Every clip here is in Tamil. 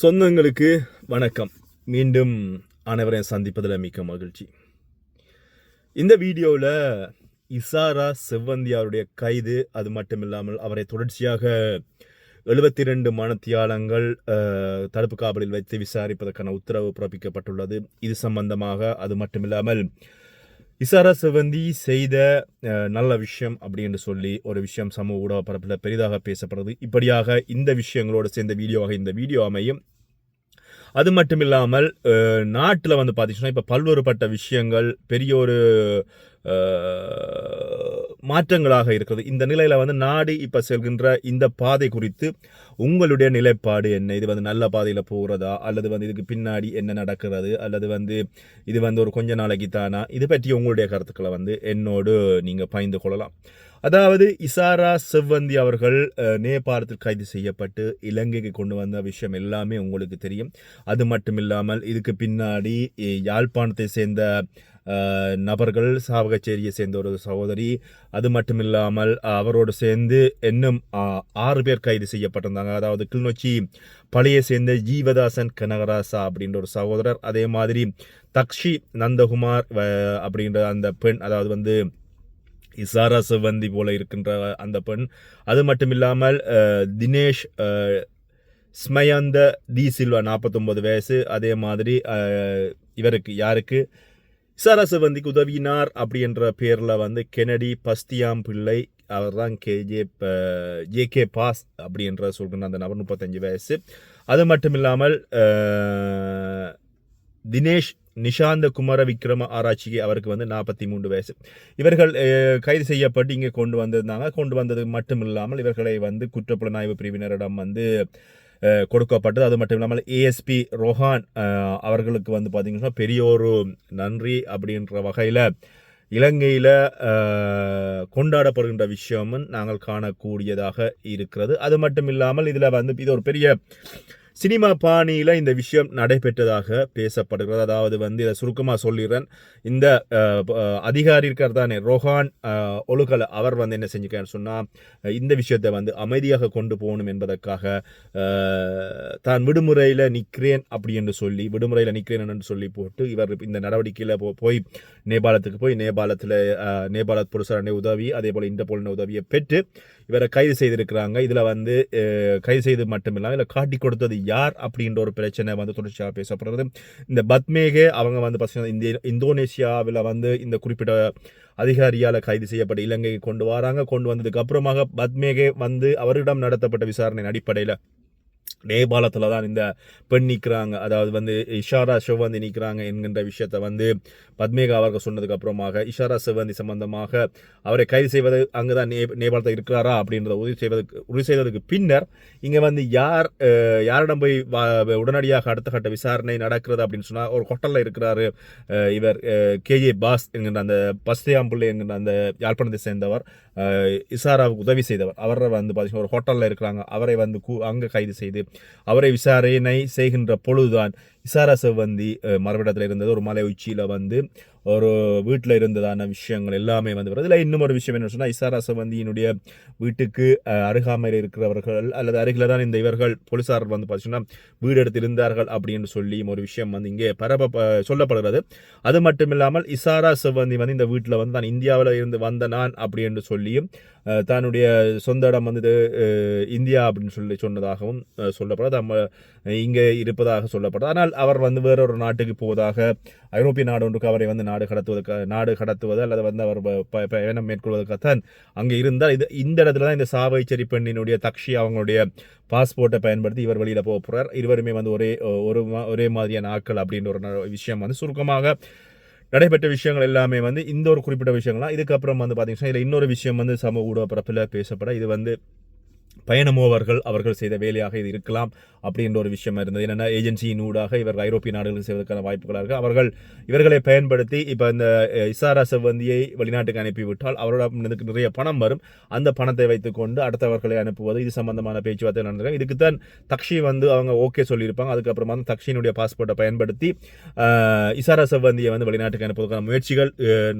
சொந்தங்களுக்கு வணக்கம். மீண்டும் அனைவரையும் சந்திப்பதில் மிக்க மகிழ்ச்சி. இந்த வீடியோவில் இசாரா செவ்வந்தியாருடைய கைது அது மட்டும் இல்லாமல் அவரை தொடர்ச்சியாக எழுபத்தி ரெண்டு மனத்தியாளங்கள் தடுப்பு காவலில் வைத்து விசாரிப்பதற்கான உத்தரவு பிறப்பிக்கப்பட்டுள்ளது. இது சம்பந்தமாக அது மட்டும் இல்லாமல் இசாரா சிவந்தி செய்த நல்ல விஷயம் அப்படின்னு சொல்லி ஒரு விஷயம் சமூக ஊடக பரப்பில் பெரிதாக பேசப்படுறது இப்படியாக இந்த விஷயங்களோடு சேர்ந்த வீடியோவாக இந்த வீடியோ அமையும். அது மட்டும் இல்லாமல் நாட்டில் வந்து பார்த்தீங்கன்னா இப்போ பல்வேறுபட்ட விஷயங்கள் பெரிய ஒரு மாற்றங்களாக இருக்கிறது. இந்த நிலையில் வந்து நாடு இப்போ செல்கின்ற இந்த பாதை குறித்து உங்களுடைய நிலைப்பாடு என்ன? இது வந்து நல்ல பாதையில் போகிறதா அல்லது வந்து இதுக்கு பின்னாடி என்ன நடக்கிறது? அல்லது வந்து இது வந்து ஒரு கொஞ்ச நாளைக்கு தானா? இது பற்றி உங்களுடைய கருத்துக்களை வந்து என்னோடு நீங்கள் பயந்து கொள்ளலாம். அதாவது இசாரா செவ்வந்தி அவர்கள் நேபாளத்தில் கைது செய்யப்பட்டு இலங்கைக்கு கொண்டு வந்த விஷயம் எல்லாமே உங்களுக்கு தெரியும். அது மட்டும் இல்லாமல் இதுக்கு பின்னாடி யாழ்ப்பாணத்தை சேர்ந்த நபர்கள் சாவகச்சேரியை சேர்ந்த ஒரு சகோதரி அது மட்டும் இல்லாமல் அவரோடு சேர்ந்து இன்னும் ஆறு பேர் கைது செய்யப்பட்டிருந்தாங்க. அதாவது கிளிநொச்சி பழைய சேர்ந்த ஜீவதாசன் கனகராசா அப்படின்ற ஒரு சகோதரர் அதே மாதிரி தக்ஷி நந்தகுமார் அப்படின்ற அந்த பெண் அதாவது வந்து இசாரா செவ்வந்தி போல இருக்கின்ற அந்த பெண். அது மட்டும் இல்லாமல் தினேஷ் ஸ்மயந்த தி சில்வா நாற்பத்தொம்பது வயசு. அதே மாதிரி இவருக்கு யாருக்கு? இசாரா செவ்வந்திக்கு உதவினார் அப்படின்ற பேரில் வந்து கெனடி பஸ்தியாம் பிள்ளை அவர் தான் கேஜே ஜே கே பாஸ் அப்படின்ற சொல்கிற அந்த நபர் முப்பத்தஞ்சு வயசு. அது மட்டும் இல்லாமல் தினேஷ் நிஷாந்த குமார விக்ரம ஆராய்ச்சிக்கு அவருக்கு வந்து நாற்பத்தி மூன்று வயசு. இவர்கள் கைது செய்யப்பட்டு இங்கே கொண்டு வந்திருந்தாங்க. கொண்டு வந்தது மட்டும் இல்லாமல் இவர்களை வந்து குற்றப்புலனாய்வு பிரிவினரிடம் வந்து கொடுக்கப்பட்டது. அது மட்டும் இல்லாமல் ஏஎஸ்பி ரோஹான் அவர்களுக்கு வந்து பார்த்திங்கன்னா பெரிய ஒரு நன்றி அப்படின்ற வகையில் இலங்கையில் கொண்டாடப்படுகின்ற விஷயமும் நாங்கள் காணக்கூடியதாக இருக்கிறது. அது மட்டும் இல்லாமல் இதில் வந்து இது ஒரு பெரிய சினிமா பாணியில் இந்த விஷயம் நடைபெற்றதாக பேசப்படுகிறது. அதாவது வந்து இதை சுருக்கமாக சொல்லிடுறேன். இந்த அதிகாரி இருக்கார் தானே ரோஹான் ஒழுகலை அவர் வந்து என்ன செஞ்சுக்கான்னு சொன்னால் இந்த விஷயத்தை வந்து அமைதியாக கொண்டு போகணும் என்பதற்காக தான் விடுமுறையில் நிற்கிறேன் அப்படி என்று சொல்லி விடுமுறையில் நிற்கிறேன் என்று சொல்லி போட்டு இவர் இந்த நடவடிக்கையில் போ போய் நேபாளத்துக்கு போய் நேபாளத்தில் நேபாள புருஷரனை உதவி அதே போல் இன்டர்போலின் உதவியை பெற்று இவரை கைது செய்திருக்கிறாங்க. இதில் வந்து கைது செய்து மட்டும் இல்லாமல் இதில் காட்டி கொடுத்தது யார் அப்படின்ற ஒரு பிரச்சனை வந்து தொடர்ச்சியாக பேசப்படுறது. இந்த பத்மேகே அவங்க வந்து பார்த்தீங்கன்னா இந்த இந்தோனேஷியாவில் வந்து இந்த குறிப்பிட்ட அதிகாரியால் கைது செய்யப்பட்ட இலங்கைக்கு கொண்டு வராங்க. கொண்டு வந்ததுக்கு அப்புறமாக பத்மேகே வந்து அவரிடம் நடத்தப்பட்ட விசாரணையின் அடிப்படையில் நேபாளத்தில் தான் இந்த பெண் நிற்கிறாங்க அதாவது வந்து இஷாரா செவ்வந்தி நிற்கிறாங்க என்கின்ற விஷயத்தை வந்து பத்மேகா அவர்கள் சொன்னதுக்கு அப்புறமாக இஷாரா செவ்வந்தி சம்பந்தமாக அவரை கைது செய்வது அங்கே தான் நே நேபாளத்தில் இருக்கிறாரா அப்படின்றத உறுதி செய்வதற்கு உறுதி செய்வதற்கு பின்னர் இங்கே வந்து யார் யாரிடம் போய் உடனடியாக அடுத்த கட்ட விசாரணை நடக்கிறது அப்படின்னு சொன்னால் ஒரு ஹோட்டலில் இருக்கிறாரு இவர் கேஜே பாஸ் என்கின்ற அந்த பஸ்தியாம்புள்ளை என்கின்ற அந்த யாழ்ப்பாணத்தை சேர்ந்தவர் இசாராவுக்கு உதவி செய்தவர். அவரை வந்து பார்த்தீங்கன்னா ஒரு ஹோட்டலில் இருக்கிறாங்க. அவரை வந்து கூ அங்கே கைது செய்து அவரை விசாரணை செய்கின்ற பொழுதுதான் இசாரா செவ்வந்தி அஹ், இருந்தது ஒரு மலை உச்சியில் வந்து ஒரு வீட்டில் இருந்ததான விஷயங்கள் எல்லாமே வந்து வருது. இதில் இன்னும் ஒரு விஷயம் என்ன சொன்னால் இசாரா செவ்வந்தியினுடைய வீட்டுக்கு அருகாமையில் இருக்கிறவர்கள் அல்லது அருகில் தான் இந்த இவர்கள் போலீசார் வந்து பார்த்தீங்கன்னா வீடு எடுத்து இருந்தார்கள் அப்படின்னு சொல்லி ஒரு விஷயம் வந்து இங்கே பரப்ப சொல்லப்படுகிறது. அது மட்டும் இல்லாமல் இசாரா செவ்வந்தி வந்து இந்த வீட்டில் வந்து தான் இந்தியாவில் இருந்து வந்த நான் அப்படின்னு சொல்லியும் தன்னுடைய சொந்த இடம் வந்து இந்தியா அப்படின்னு சொல்லி சொன்னதாகவும் சொல்லப்படுறது சொல்லப்படுது. நம்ம இங்கே இருப்பதாக சொல்லப்படுது. ஆனால் அவர் வந்து வேறொரு நாட்டுக்கு போவதாக ஐரோப்பிய நாடு ஒன்றுக்கு அவரை வந்து நாடு கடத்துவதற்கு நாடு கடத்துவது அல்லது வந்து அவர் ப- ப- பயணம் மேற்கொள்வதற்காகத்தான் அங்கே இருந்தால் இது இந்த இடத்துல தான் இந்த சாவைச்சேரி பெண்ணினுடைய தக்ஷி அவங்களுடைய பாஸ்போர்ட்டை பயன்படுத்தி இவர் வெளியில் போக போகிறார் இருவருமே வந்து ஒரே ஒரு மா- ஒரே மாதிரியான ஆட்கள் அப்படின்ற ஒரு ந- விஷயம் வந்து சுருக்கமாக நடைபெற்ற விஷயங்கள் எல்லாமே வந்து இந்த ஒரு குறிப்பிட்ட விஷயங்கள்லாம். இதுக்கப்புறம் வந்து பார்த்தீங்கன்னா இதில் இன்னொரு விஷயம் வந்து சமூக ஊடக பரப்பில் பேசப்பட இது வந்து பயணமோவர்கள் அவர்கள் செய்த வேலையாக இது இருக்கலாம் அப்படின்ற ஒரு விஷயம் இருந்தது. என்னென்னா ஏஜென்சியின் ஊடாக இவர்கள் ஐரோப்பிய நாடுகளுக்கு செய்வதற்கான வாய்ப்புகளாக இருக்குது அவர்கள் இவர்களை பயன்படுத்தி இப்போ இந்த இசாரா செவ்வந்தியை வெளிநாட்டுக்கு அனுப்பிவிட்டால் அவரோட நிறைய பணம் வரும். அந்த பணத்தை வைத்துக்கொண்டு அடுத்தவர்களை அனுப்புவது இது சம்பந்தமான பேச்சுவார்த்தை நடந்திருக்காங்க. இதுக்கு தான் தக்ஷி வந்து அவங்க ஓகே சொல்லியிருப்பாங்க. அதுக்கப்புறமா வந்து தக்ஷியினுடைய பாஸ்போர்ட்டை பயன்படுத்தி இசாரா செவ்வந்தியை வந்து வெளிநாட்டுக்கு அனுப்புவதற்கான முயற்சிகள்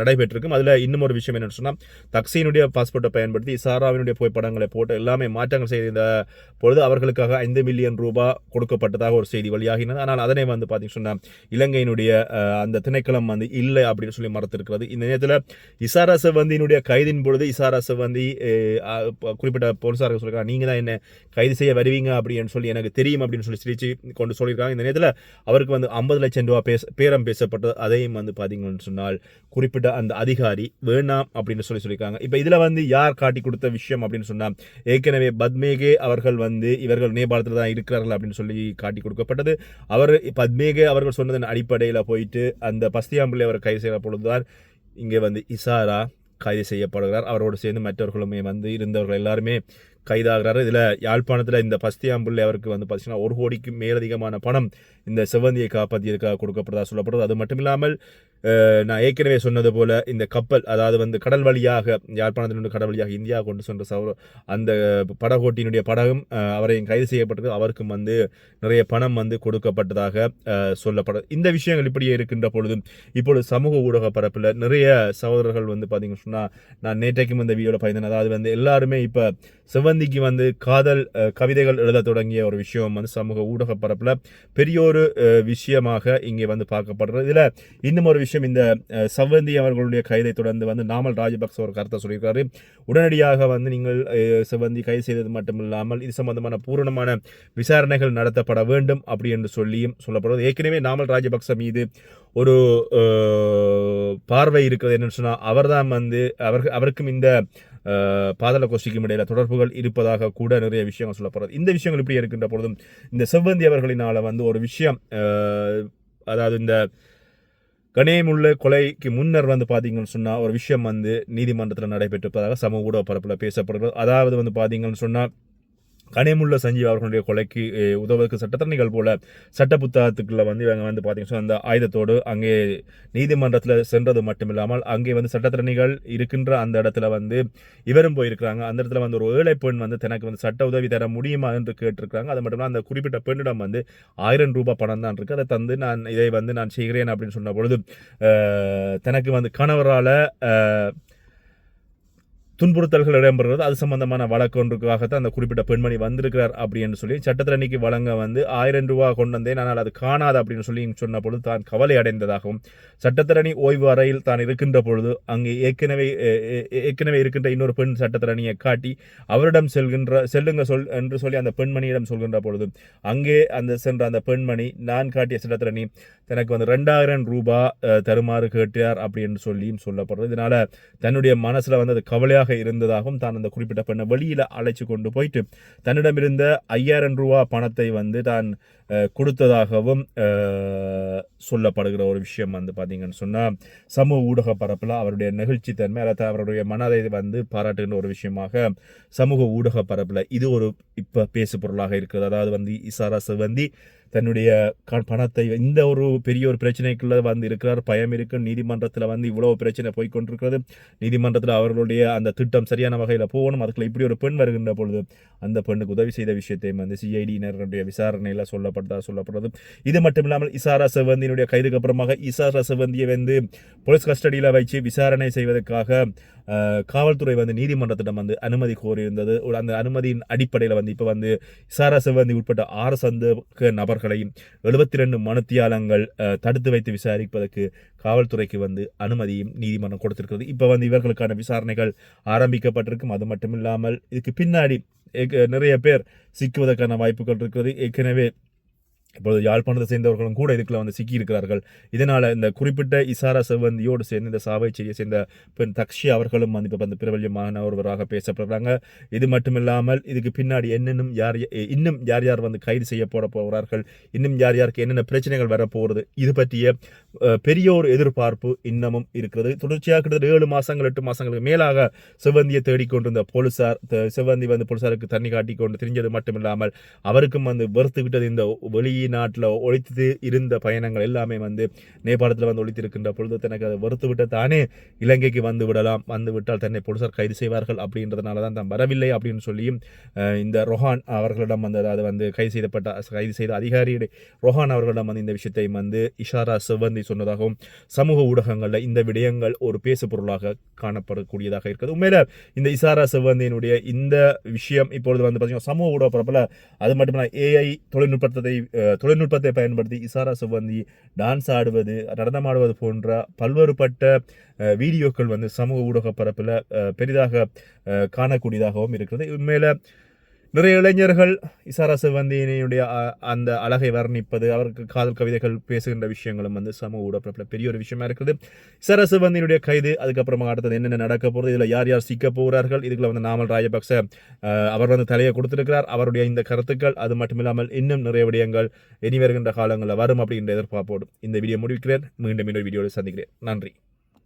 நடைபெற்றிருக்கும். அதில் இன்னும் ஒரு விஷயம் என்னென்னு சொன்னால் தக்ஷியினுடைய பாஸ்போர்ட்டை பயன்படுத்தி இசாராவினுடைய புகைப்படங்களை போட்டு எல்லாமே மாற்றி மாற்றங்கள் செய்த பொழுது அவர்களுக்காக ஐந்து மில்லியன் ரூபாய் கொடுக்கப்பட்டதாக ஒரு செய்தி வெளியாகினது. ஆனால் அதனை வந்து பார்த்தீங்கன்னு சொன்னால் இலங்கையினுடைய அந்த திணைக்களம் வந்து இல்லை அப்படின்னு சொல்லி மறுத்திருக்கிறது. இந்த நேரத்தில் இசாரா செவந்தியினுடைய கைதின் பொழுது இசாரா செவந்தி குறிப்பிட்ட போலீசார்கள் சொல்லியிருக்காங்க நீங்கள் தான் என்ன கைது செய்ய வருவீங்க? அப்படின்னு சொல்லி எனக்கு தெரியும் அப்படின்னு சொல்லி சிரிச்சு கொண்டு சொல்லியிருக்காங்க. இந்த நேரத்தில் அவருக்கு வந்து ஐம்பது லட்சம் ரூபா பேச பேரம் பேசப்பட்டது. அதையும் வந்து பார்த்தீங்கன்னு சொன்னால் குறிப்பிட்ட அந்த அதிகாரி வேணாம் அப்படின்னு சொல்லி சொல்லியிருக்காங்க. இப்போ இதில் வந்து யார் காட்டி கொடுத்த விஷயம் அப்படின்னு சொன்னால் ஏற்கனவே பத்மேகே அவர்கள் வந்து இவர்கள் நேபாளத்தில் தான் இருக்கிறார்கள் அப்படின்னு சொல்லி காட்டி கொடுக்கப்பட்டது. அவர் பத்மேகே அவர்கள் சொன்னதன் அடிப்படையில் போயிட்டு அந்த பஸ்தியாம்பிள்ளை அவர் கைது செய்கிற பொழுதுதான் இங்கே வந்து இசாரா கைது செய்யப்படுகிறார். அவரோடு சேர்ந்து மற்றவர்களுமே வந்து இருந்தவர்கள் எல்லாருமே கைதாகிறார். இதில் யாழ்ப்பாணத்தில் இந்த பஸ்தியாம்பிள்ளை அவருக்கு வந்து பார்த்தீங்கன்னா ஒரு கோடிக்கு மேலதிகமான பணம் இந்த செவ்வந்தியை காப்பாற்றியதுக்காக கொடுக்கப்படுறதா சொல்லப்படுறது அது மட்டும் இல்லாமல் நான் ஏற்கனவே சொன்னது போல் இந்த கப்பல் அதாவது வந்து கடல் வழியாக யாழ்ப்பாணத்திலிருந்து கடல் வழியாக இந்தியா கொண்டு சென்ற சௌர அந்த படகோட்டியினுடைய படகும் அவரையும் கைது செய்யப்பட்டது. அவருக்கும் வந்து நிறைய பணம் வந்து கொடுக்கப்பட்டதாக அஹ், சொல்லப்படுது. இந்த விஷயங்கள் இப்படியே இருக்கின்ற பொழுதும் இப்பொழுது சமூக ஊடக பரப்பில் நிறைய சகோதரர்கள் வந்து பார்த்தீங்கன்னு சொன்னால் நான் நேற்றைக்கும் இந்த வீடியோவில் பயந்தேன் அதாவது வந்து எல்லாருமே இப்போ செவ்வந்தி செவ்வந்திக்கு வந்து காதல் கவிதைகள் எழுத தொடங்கிய ஒரு விஷயம் வந்து சமூக ஊடக பரப்பில் பெரிய ஒரு விஷயமாக இங்கே வந்து பார்க்கப்படுறது. இதில் இன்னும் ஒரு விஷயம் இந்த செவ்வந்தி அவர்களுடைய கைதை தொடர்ந்து வந்து நாமல் ராஜபக்ச ஒரு கருத்தை சொல்லியிருக்காரு. உடனடியாக வந்து நீங்கள் செவ்வந்தி கைது செய்தது மட்டுமில்லாமல் இது சம்பந்தமான பூரணமான விசாரணைகள் நடத்தப்பட வேண்டும் அப்படி என்று சொல்லியும் சொல்லப்படுவது. ஏற்கனவே நாமல் ராஜபக்ச மீது ஒரு பார்வை இருக்கிறது என்னன்னு சொன்னால் அவர்தான் வந்து அவருக்கு அவருக்கும் இந்த பாதள கோஷ்டிக்கும் இடையில தொடர்புகள் இருப்பதாக கூட நிறைய விஷயங்கள் சொல்லப்படுறது இந்த விஷயங்கள் இப்படி இருக்கின்ற பொழுதும் இந்த செவ்வந்தி அவர்களினால வந்து ஒரு விஷயம் அதாவது இந்த கணேமுள்ள கொலைக்கு முன்னர் வந்து பார்த்தீங்கன்னு சொன்னால் ஒரு விஷயம் வந்து நீதிமன்றத்தில் நடைபெற்றிருப்பதாக சமூக ஊடக பரப்பில் பேசப்படுகிறது. அதாவது வந்து பார்த்தீங்கன்னு சொன்னால் கனிமுள்ள சஞ்சீவ் அவர்களுடைய கொலைக்கு அஹ், உதவுவதற்கு சட்டத்தரணிகள் போல சட்ட புத்தகத்துக்குள்ள வந்து இவங்க வந்து பார்த்தீங்கன்னா அந்த ஆயுதத்தோடு அங்கே நீதிமன்றத்தில் சென்றது மட்டுமில்லாமல் அங்கே வந்து சட்டத்தரணிகள் இருக்கின்ற அந்த இடத்துல வந்து இவரும் போயிருக்கிறாங்க. அந்த இடத்துல வந்து ஒரு ஏழை பெண் வந்து தனக்கு வந்து சட்ட உதவி தர முடியுமா என்று கேட்டிருக்கிறாங்க. அது மட்டும் இல்லாமல் அந்த குறிப்பிட்ட பெண்ணிடம் வந்து ஆயிரம் ரூபாய் பணம் தான் இருக்குது அதை தந்து நான் இதை வந்து நான் செய்கிறேன் அப்படின்னு சொன்ன பொழுது தனக்கு வந்து கணவரால் துன்புறுத்தல்கள் இடம்பெறுகிறது. அது சம்பந்தமான வழக்கு ஒன்றுக்காகத்தான் அந்த குறிப்பிட்ட பெண்மணி வந்திருக்கிறார் அப்படின்னு சொல்லி சட்டத்திரணிக்கு வழங்க வந்து ஆயிரம் ரூபாய் கொண்டு வந்தேன் ஆனால் அது காணாது அப்படின்னு சொல்லி சொன்ன பொழுது தான் கவலை அடைந்ததாகவும் சட்டத்திறனி ஓய்வு அறையில் தான் இருக்கின்ற பொழுது அங்கே ஏற்கனவே ஏற்கனவே இருக்கின்ற இன்னொரு பெண் சட்டத்திறணியை காட்டி அவரிடம் செல்கின்ற செல்லுங்க சொல் என்று சொல்லி அந்த பெண்மணியிடம் சொல்கின்ற பொழுது அங்கே அந்த சென்ற அந்த பெண்மணி நான் காட்டிய சட்டத்திறணி தனக்கு வந்து ரெண்டாயிரம் ரூபாய் தருமாறு கேட்டார் அப்படின்னு சொல்லியும் சொல்லப்படுறது இதனால் தன்னுடைய மனசில் வந்து அது கவலையாக இருந்ததாகவும் தான் அந்த குறிப்பிட்ட பெண்ணை வெளியில் அழைச்சி கொண்டு போயிட்டு தன்னிடம் இருந்த ஐயாயிரம் ரூபா பணத்தை வந்து தான் கொடுத்ததாகவும் சொல்லப்படுகிற ஒரு விஷயம் வந்து பார்த்தீங்கன்னு சொன்னால் சமூக ஊடக பரப்பில் அவருடைய நெகிழ்ச்சி தன்மை அல்லது அவருடைய மனதை வந்து பாராட்டுகின்ற ஒரு விஷயமாக சமூக ஊடக பரப்பில் இது ஒரு இப்போ பேசு பொருளாக இருக்கிறது. அதாவது வந்து இசாரா செவந்தி தன்னுடைய க- பணத்தை இந்த ஒரு பெரிய ஒரு பிரச்சனைக்குள்ளே வந்து இருக்கிறார். பயம் இருக்கும் நீதிமன்றத்தில் வந்து இவ்வளோ பிரச்சனை போய் கொண்டிருக்கிறது. நீதிமன்றத்தில் அவர்களுடைய அந்த திட்டம் சரியான வகையில் போகணும். அதுக்குள்ள இப்படி ஒரு பெண் வருகின்ற பொழுது அந்த பெண்ணுக்கு உதவி செய்த விஷயத்தையும் வந்து சிஐடியினருடைய விசாரணையில் சொல்லப்பட்டதாக சொல்லப்படுறது. இது மட்டும் இல்லாமல் இசாரா செவந்தியினுடைய கைதுக்கு அப்புறமாக இசாரா செவந்தியை வந்து போலீஸ் கஸ்டடியில் வச்சு விசாரணை செய்வதற்காக காவல்துறை வந்து நீதிமன்றத்திடம் வந்து அனுமதி கோரியிருந்தது. ஒரு அந்த அனுமதியின் அடிப்படையில் வந்து இப்போ வந்து சாரா சிவந்தி உட்பட்ட ஆறு சந்தேக நபர்களையும் எழுபத்தி ரெண்டு மனுத்தியாளங்கள் தடுத்து வைத்து விசாரிப்பதற்கு காவல்துறைக்கு வந்து அனுமதியும் நீதிமன்றம் கொடுத்திருக்கிறது. இப்போ வந்து இவர்களுக்கான விசாரணைகள் ஆரம்பிக்கப்பட்டிருக்கும். அது மட்டும் இல்லாமல் இதுக்கு பின்னாடி நிறைய பேர் சிக்குவதற்கான வாய்ப்புகள் இருக்கிறது. ஏற்கனவே இப்பொழுது யாழ்ப்பாணத்தை சேர்ந்தவர்களும் கூட இதுக்குள்ள வந்து சிக்கியிருக்கிறார்கள். இதனால் இந்த குறிப்பிட்ட இசாரா செவ்வந்தியோடு சேர்ந்து இந்த சாவை செய்ய சேர்ந்த பெண் தக்ஷி அவர்களும் வந்து இப்போ வந்து பிரபல்யமான ஒருவராக பேசப்படுறாங்க. இது மட்டும் இல்லாமல் இதுக்கு பின்னாடி என்னென்னும் யார் இன்னும் யார் யார் வந்து கைது செய்யப்பட போகிறார்கள் இன்னும் யார் யாருக்கு என்னென்ன பிரச்சனைகள் வரப்போகிறது இது பற்றிய பெரிய ஒரு எதிர்பார்ப்பு இன்னமும் இருக்கிறது. தொடர்ச்சியாக கிட்டத்தட்ட ஏழு மாதங்கள் எட்டு மாதங்களுக்கு மேலாக செவ்வந்தியை தேடிக்கொண்டிருந்த போலீசார் செவ்வந்தி வந்து போலீசாருக்கு தண்ணி காட்டி கொண்டு தெரிஞ்சது மட்டும் இல்லாமல் அவருக்கும் வந்து வெறுத்து விட்டது இந்த வெளியே நாட்டில் ஒழித்து இருந்த பயணங்கள் எல்லாமே வந்து நேபாளத்தில் வந்து ஒழித்திருக்கின்ற பொழுது தனக்கு அதை வெறுத்து விட்ட தானே இலங்கைக்கு வந்து விடலாம் வந்து விட்டால் தன்னை போலீசார் கைது செய்வார்கள் அப்படின்றதுனால தான் தான் வரவில்லை அப்படின்னு சொல்லியும் இந்த ரொஹான் அவர்களிடம் வந்து அதாவது வந்து கைது செய்யப்பட்ட கைது செய்த அதிகாரி ரொஹான் அவர்களிடம் வந்து இந்த விஷயத்தை வந்து இஷாரா செவ்வந்தி சொன்னதாகவும் சமூக ஊடகங்களில் இந்த விடயங்கள் ஒரு பேசு பொருளாக காணப்படக்கூடியதாக இருக்கிறது உண்மையில் இந்த இசாரா செவ்வந்தியினுடைய இந்த விஷயம் இப்பொழுது வந்து பார்த்தீங்கன்னா சமூக ஊடக பரப்பில் அது மட்டுமல்ல ஏஐ தொழில்நுட்பத்தை தொழில்நுட்பத்தை பயன்படுத்தி இசாரா சுவந்தி டான்ஸ் ஆடுவது நடனம் ஆடுவது போன்ற பல்வேறுபட்ட வீடியோக்கள் வந்து சமூக ஊடக பரப்பில் பெரிதாக காணக்கூடியதாகவும் இருக்கிறது. உண்மையில் நிறைய இளைஞர்கள் இசாரா சிவந்தியினுடைய அந்த அழகை வர்ணிப்பது அவருக்கு காதல் கவிதைகள் பேசுகின்ற விஷயங்களும் வந்து சமூக ஊடகத்தில் பெரிய ஒரு விஷயமா இருக்குது. இசாரா சிவந்தியினுடைய கைது அதுக்கப்புறமா அடுத்தது என்னென்ன நடக்க போகிறது இதில் யார் யார் சிக்க போகிறார்கள் இதுக்குள்ள வந்து நாமல் ராஜபக்ச அவர் வந்து தலையை கொடுத்திருக்கிறார். அவருடைய இந்த கருத்துக்கள் அது மட்டும் இல்லாமல் இன்னும் நிறைய விடயங்கள் இனி வருகின்ற காலங்களில் வரும் அப்படின்ற எதிர்பார்ப்போடு இந்த வீடியோ முடிவிக்கிறேன். மீண்டும் இன்னொரு வீடியோவில் சந்திக்கிறேன். நன்றி.